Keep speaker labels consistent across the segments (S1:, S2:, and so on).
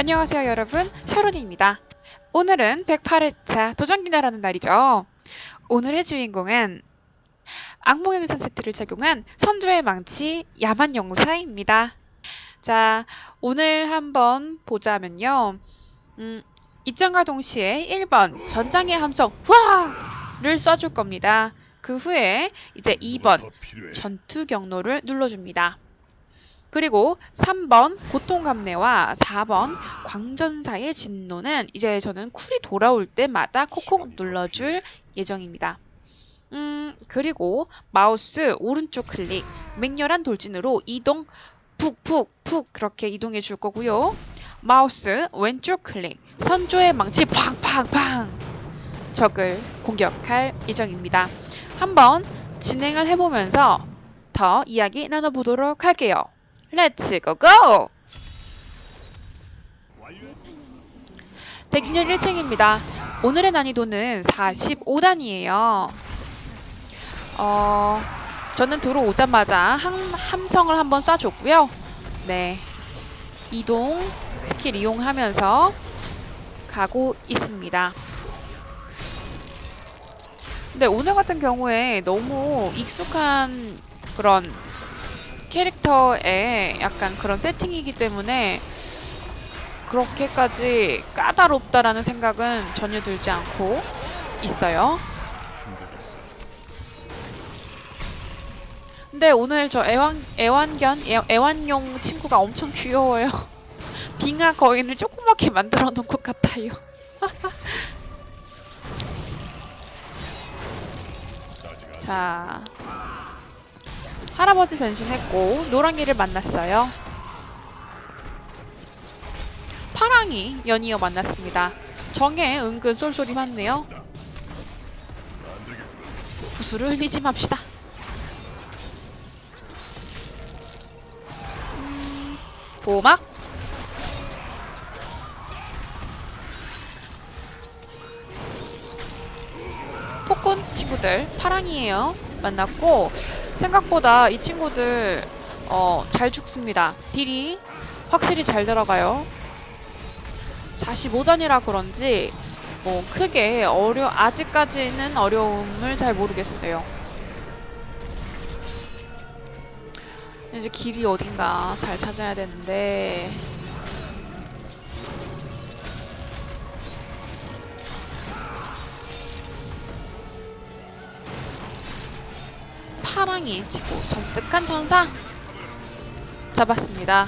S1: 안녕하세요 여러분 샤론입니다. 오늘은 108회차 도전기나라는 날이죠. 오늘의 주인공은 악몽의 의상 세트를 착용한 선조의 망치 야만 용사입니다. 자 오늘 한번 보자면요. 음, 입장과 동시에 1번 전장의 함성 후아를 쏴줄 겁니다. 그 후에 이제 2번 전투 경로를 눌러줍니다. 그리고 3번 고통감내와 4번 광전사의 진노는 이제 저는 쿨이 돌아올 때마다 콕콕 눌러줄 예정입니다. 음, 그리고 마우스 오른쪽 클릭, 맹렬한 돌진으로 이동 푹푹푹 그렇게 이동해 줄 거고요. 마우스 왼쪽 클릭, 선조의 망치 팡팡팡 적을 공격할 예정입니다. 한번 진행을 해보면서 더 이야기 나눠보도록 할게요. 렛츠 고고! 대균열 1층입니다. 오늘의 난이도는 45단이에요. 어, 저는 들어오자마자 함, 함성을 한번 쏴줬고요. 네. 이동 스킬 이용하면서 가고 있습니다. 근데 오늘 같은 경우에 너무 익숙한 그런 캐릭터의 약간 그런 세팅이기 때문에 그렇게까지 까다롭다라는 생각은 전혀 들지 않고 있어요. 근데 오늘 저 애완, 애완견, 애, 애완용 친구가 엄청 귀여워요. 빙하 거인을 조그맣게 만들어 놓은 것 같아요. 자, 할아버지 변신했고 노랑이를 만났어요. 파랑이 연이어 만났습니다. 정에 은근 쏠쏠이 많네요. 구슬을 흘리지 맙시다. 음, 보막 폭군 친구들 파랑이에요. 만났고 생각보다 이 친구들 어, 잘 죽습니다. 딜이 확실히 잘 들어가요. 45단이라 그런지 뭐 크게 어려 아직까지는 어려움을 잘 모르겠어요. 이제 길이 어딘가 잘 찾아야 되는데 파랑이 치고 섬뜩한 전사 잡았습니다.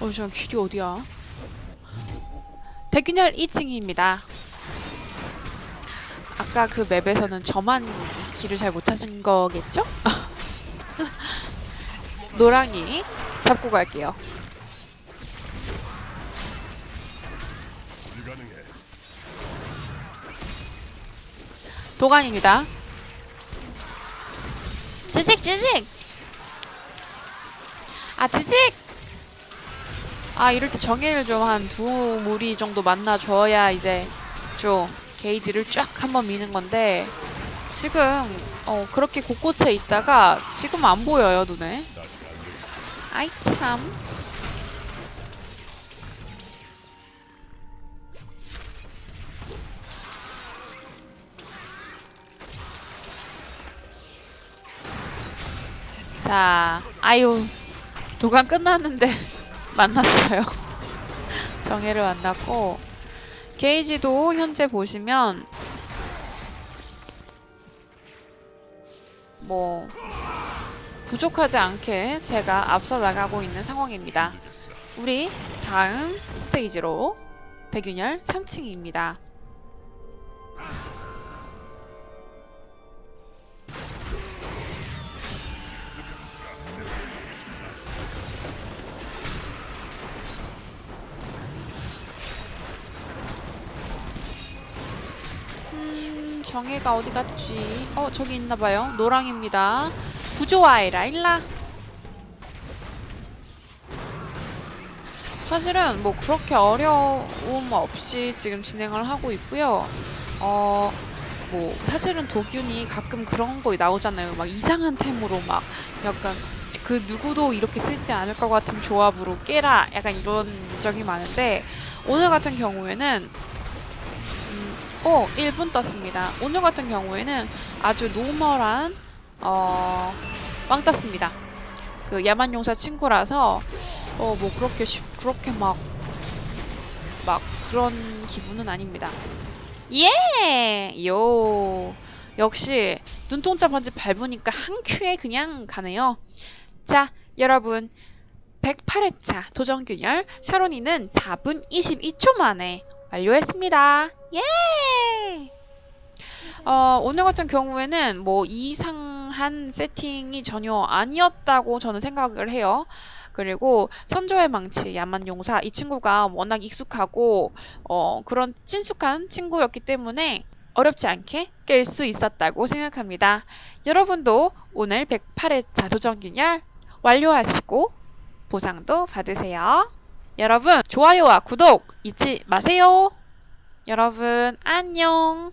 S1: 어, 저 길이 어디야? 대균열 2층입니다. 아까 그 맵에서는 저만 길을 잘 못 찾은 거겠죠? 노랑이 잡고 갈게요. 도관입니다. 지직 지직. 아 지직. 아 이럴 때 정예를 좀 한 두 무리 정도 만나줘야 이제 좀 게이지를 쫙 한번 미는 건데 지금 어 그렇게 곳곳에 있다가 지금 안 보여요 눈에. 아이 참. 자, 아유, 도관 끝났는데 만났어요. 정혜를 만났고, 게이지도 현재 보시면, 뭐, 부족하지 않게 제가 앞서 나가고 있는 상황입니다. 우리 다음 스테이지로 백윤열 3층입니다. 정혜가 어디 갔지? 어, 저기 있나봐요. 노랑입니다. 부조아이 라 일라. 사실은 뭐 그렇게 어려움 없이 지금 진행을 하고 있고요. 어, 뭐 사실은 도균이 가끔 그런 거 나오잖아요. 막 이상한 템으로 막 약간 그 누구도 이렇게 쓰지 않을 것 같은 조합으로 깨라 약간 이런 적이 많은데 오늘 같은 경우에는 음, 어 1분 떴습니다. 오늘 같은 경우에는 아주 노멀한 어, 빵 떴습니다. 그 야만 용사 친구라서 어 뭐 그렇게 쉽 그렇게 막막 그런 기분은 아닙니다. 예! 요. 역시 눈동자 반지 밟으니까 한 큐에 그냥 가네요. 자, 여러분. 108회차 도전균열 샤로니는 4분 22초 만에 완료했습니다. 예! 어, 오늘 같은 경우에는 뭐 이상한 세팅이 전혀 아니었다고 저는 생각을 해요. 그리고 선조의 망치, 야만 용사 이 친구가 워낙 익숙하고 어, 그런 친숙한 친구였기 때문에 어렵지 않게 깰 수 있었다고 생각합니다. 여러분도 오늘 108회차 도전균열 완료하시고 보상도 받으세요. 여러분 좋아요와 구독 잊지 마세요. 여러분 안녕.